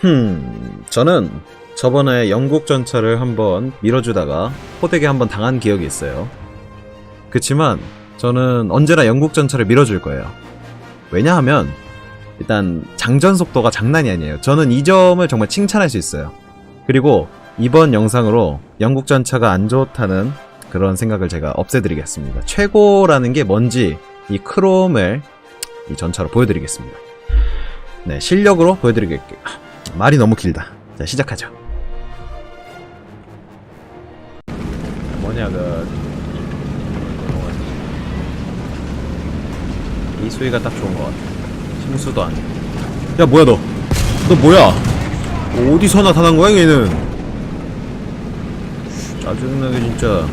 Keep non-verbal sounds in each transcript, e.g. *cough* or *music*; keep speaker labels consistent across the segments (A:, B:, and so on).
A: 흠, 저는 저번에 영국 전차를 한번 밀어주다가 호되게 한번 당한 기억이 있어요. 그치만 저는 언제나 영국 전차를 밀어줄 거예요. 왜냐하면 일단 장전 속도가 장난이 아니에요. 저는 이 점을 정말 칭찬할 수 있어요. 그리고 이번 영상으로 영국 전차가 안 좋다는 그런 생각을 제가 없애드리겠습니다. 최고라는 게 뭔지 이 크롬을 이 전차로 보여드리겠습니다. 네, 실력으로 보여드리겠습니다. 말이 너무 길다. 자, 시작하죠. 뭐냐, 그. 이 수위가 딱 좋은 것 같아. 심수도 안. 야, 뭐야, 너? 너 뭐야? 어디서 나타난 거야, 얘는? 짜증나게, 진짜.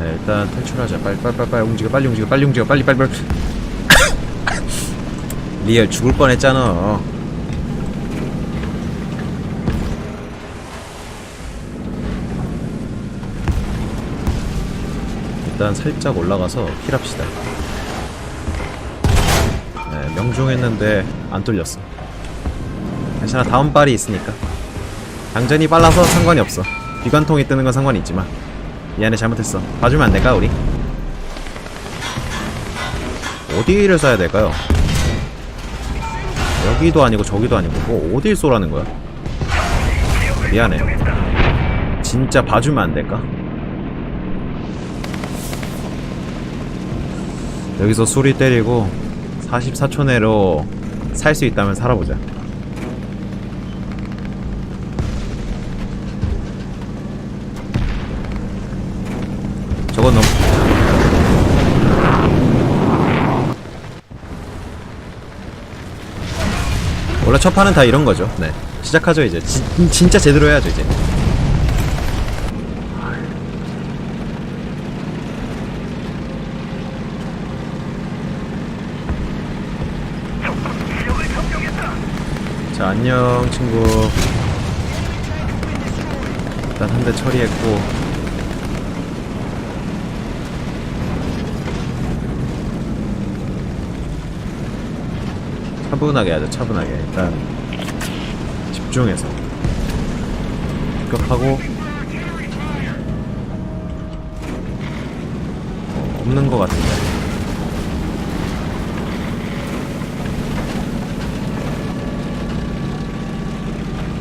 A: 네, 일단 탈출하자. 빨리, 빨리, 빨리, 빨리 움직여, 빨리 움직여, 빨리 움직여, 빨리, 빨리, 빨리. 리얼 죽을 뻔했잖아. 일단 살짝 올라가서 힐합시다. 네, 명중했는데 안 뚫렸어. 괜찮아, 다음 발이 있으니까. 당전이 빨라서 상관이 없어. 비관통이 뜨는 건 상관이 있지만. 미안해, 잘못했어. 봐주면 안 될까, 우리? 어디를 쏴야 될까요? 여기도 아니고 저기도 아니고 뭐 어딜 쏘라는 거야? 미안해. 진짜 봐주면 안 될까? 여기서 수리 때리고 44초 내로 살 수 있다면 살아보자. 저건 너무 원래 첫 판은 다 이런 거죠. 네. 시작하죠, 이제. 진, 진짜 제대로 해야죠, 이제. 자, 안녕, 친구. 일단 한 대 처리했고. 차분하게 하자 차분하게. 일단 집중해서. 급하고. 어, 없는 것 같은데.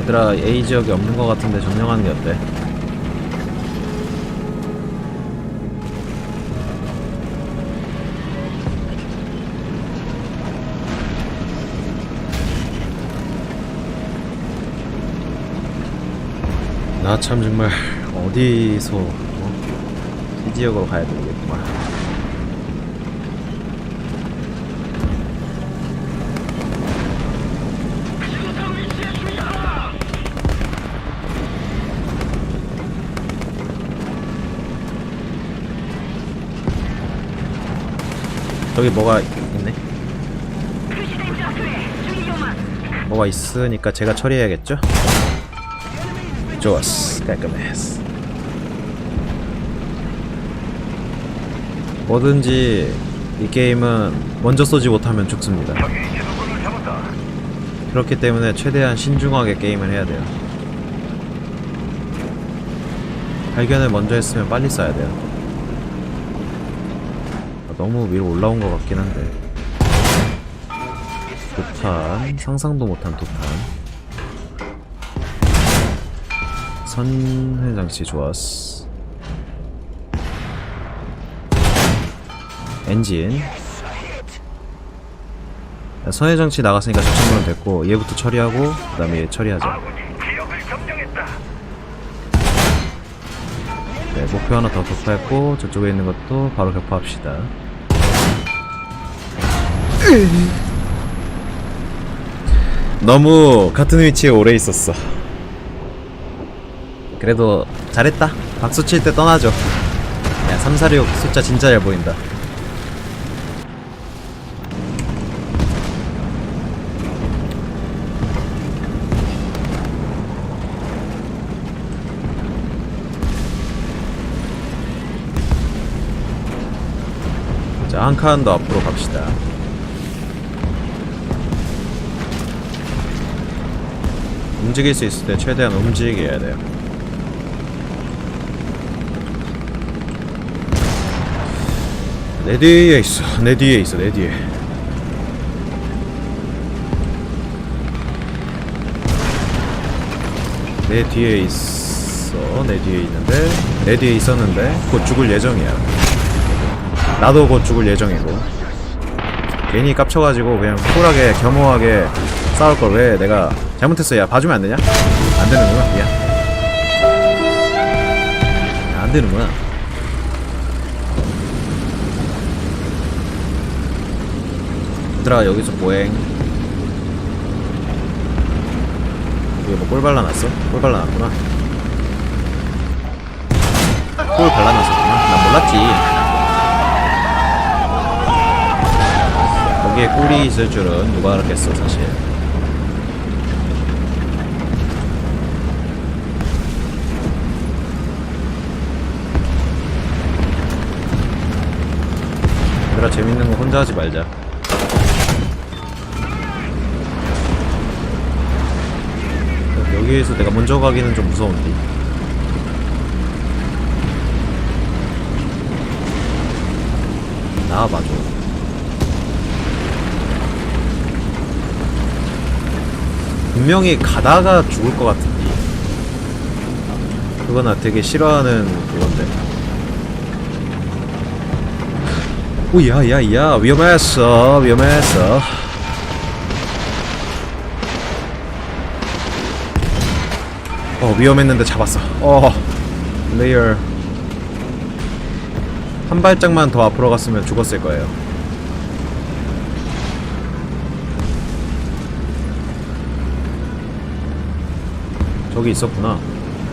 A: 얘들아 A 지역이 없는 것 같은데 점령하는 게 어때? 참 정말 어디서 어? 이 지역으로 가야 되겠구만. 저기 뭐가 있네? 뭐가 있으니까 제가 처리해야겠죠? 좋았어. 깔끔했어. 뭐든지 이 게임은 먼저 쏘지 못하면 죽습니다. 그렇기 때문에 최대한 신중하게 게임을 해야 돼요. 발견을 먼저 했으면 빨리 쏴야 돼요. 아, 너무 위로 올라온 것 같긴 한데. 도탄 상상도 못한 도탄 선회 장치 좋았어. 엔진. 선회 장치 나갔으니까 저 친구는 됐고 얘부터 처리하고 그 다음에 얘 처리하자. 네, 목표 하나 더 격파했고 저쪽에 있는 것도 바로 격파합시다. 너무 같은 위치에 오래 있었어. 그래도 잘했다. 박수 칠 때 떠나죠. 야, 346 숫자 진짜 잘 보인다. 자, 한 칸 더 앞으로 갑시다. 움직일 수 있을 때 최대한 움직이게 해야 돼요. 내 뒤에 있어. 내 뒤에 있어. 내 뒤에. 내 뒤에 있어. 내 뒤에 있는데 내 뒤에 있었는데 곧 죽을 예정이야. 나도 곧 죽을 예정이고. 괜히 깝쳐가지고 그냥 쿨하게 겸허하게 싸울 걸 왜 내가 잘못했어 야 봐주면 안 되냐? 안 되는구나 미안 야, 안 되는구나 얘들아 여기서 보행 여기 뭐꿀 발라놨어? 꿀 발라놨구나. 꿀 발라놨었구나. 난 몰랐지. 거기에 꿀이 있을 줄은 누가 알았겠어 사실. 얘들아 재밌는 거 혼자 하지 말자 여기에서 내가 먼저 가기는 좀 무서운데? 나와봐줘. 분명히 가다가 죽을 것 같은데. 그거 나 되게 싫어하는 그건데. 오야야야 위험했어 위험했어 어 위험했는데 잡았어. 어 레이어 한 발짝만 더 앞으로 갔으면 죽었을 거예요. 저기 있었구나.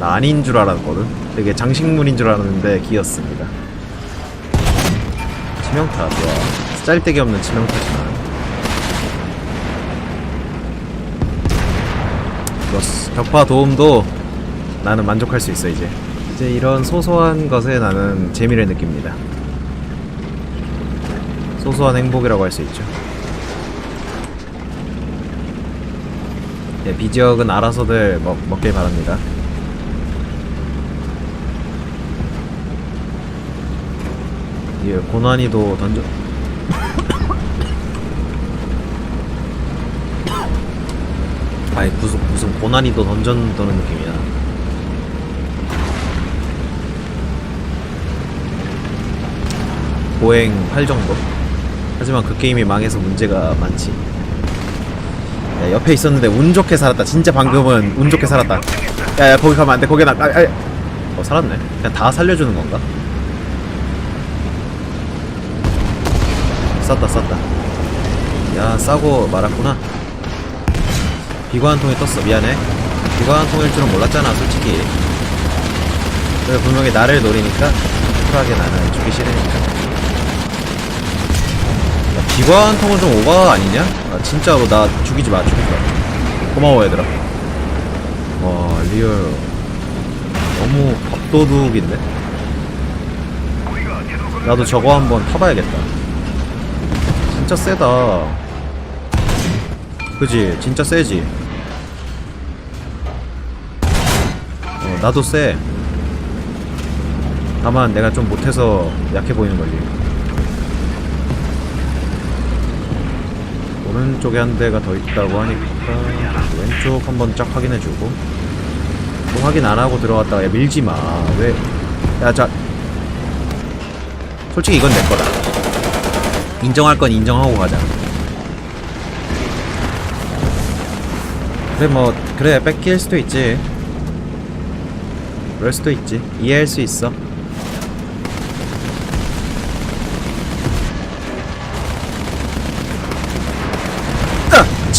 A: 나 아닌 줄 알았거든. 되게 장식물인 줄 알았는데 기였습니다. 치명타 좋아. 짤데기 없는 치명타지만. 격파 도움도 나는 만족할 수 있어 이제. 이제 이런 소소한 것에 나는 재미를 느낍니다. 소소한 행복이라고 할 수 있죠. 네, 비지역은 알아서들 먹, 먹길 바랍니다. 예, 고난이도 던져. *coughs* 아니 무슨 무슨 고난이도 던전 도는 느낌이야. 보행 8 정도. 하지만 그 게임이 망해서 문제가 많지. 야, 옆에 있었는데 운 좋게 살았다. 진짜 방금은 운 좋게 살았다. 야, 야 거기 가면 안 돼. 거기 나. 아, 아, 어 살았네. 그냥 다 살려주는 건가? 쌌다 쌌다. 야 싸고 말았구나. 비관 통에 떴어 미안해 비관 통일 줄은 몰랐잖아 솔직히 그래 분명히 나를 노리니까 쿨하게 나는 죽기 싫으니까 야, 비관 통은 좀 오바 아니냐? 아 진짜로 나 죽이지 마 죽이지 마. 고마워 얘들아. 와 리얼. 너무 밥도둑인데? 나도 저거 한번 타봐야겠다. 진짜 세다. 그지? 진짜 세지? 어, 나도 세. 다만 내가 좀 못해서 약해 보이는 거지 오른쪽에 한 대가 더 있다고 하니까 왼쪽 한번 쫙 확인해주고. 또 확인 안 하고 들어갔다가 야 밀지마. 왜 야 자. 솔직히 이건 내 거다. 인정할 건 인정하고 가자. 그래 뭐 그래 뺏길 수도 있지. 그럴 수도 있지. 이해할 수 있어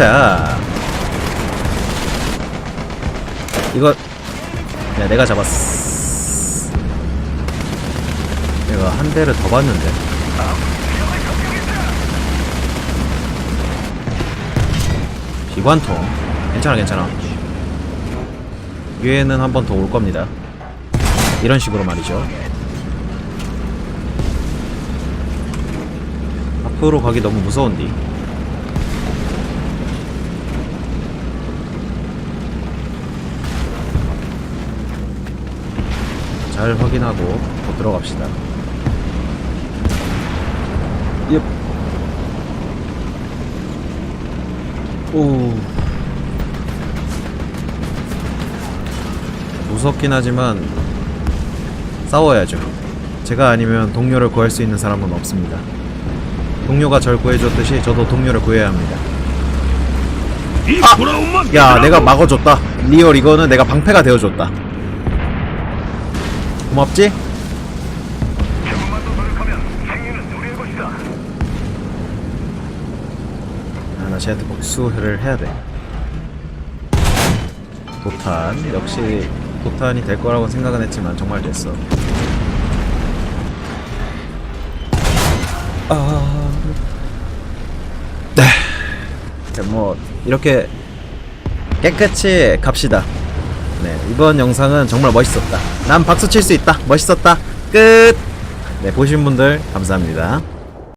A: 아! 자. 이거 야 내가 잡았어. 내가 한 대를 더 봤는데. 비관통. 괜찮아 괜찮아. 위에는 한 번 더 올 겁니다. 이런 식으로 말이죠. 앞으로 가기 너무 무서운디 잘 확인하고 더 들어갑시다. 예. 오. 무섭긴 하지만 싸워야죠. 제가 아니면 동료를 구할 수 있는 사람은 없습니다. 동료가 절 구해줬듯이 저도 동료를 구해야 합니다.
B: 아!
A: 야, 내가 막아줬다. 리얼 이거는 내가 방패가 되어줬다. 고맙지?
B: 조금만.
A: 아, 복수를 해야 돼. 도탄. 역시 도탄이 될 거라고 생각은 했지만 정말 됐어. 아. 네. 네, 뭐, 이렇게 깨끗이 갑시다. 네, 이번 영상은 정말 멋있었다. 난 박수 칠 수 있다. 멋있었다. 끝! 네, 보신 분들 감사합니다.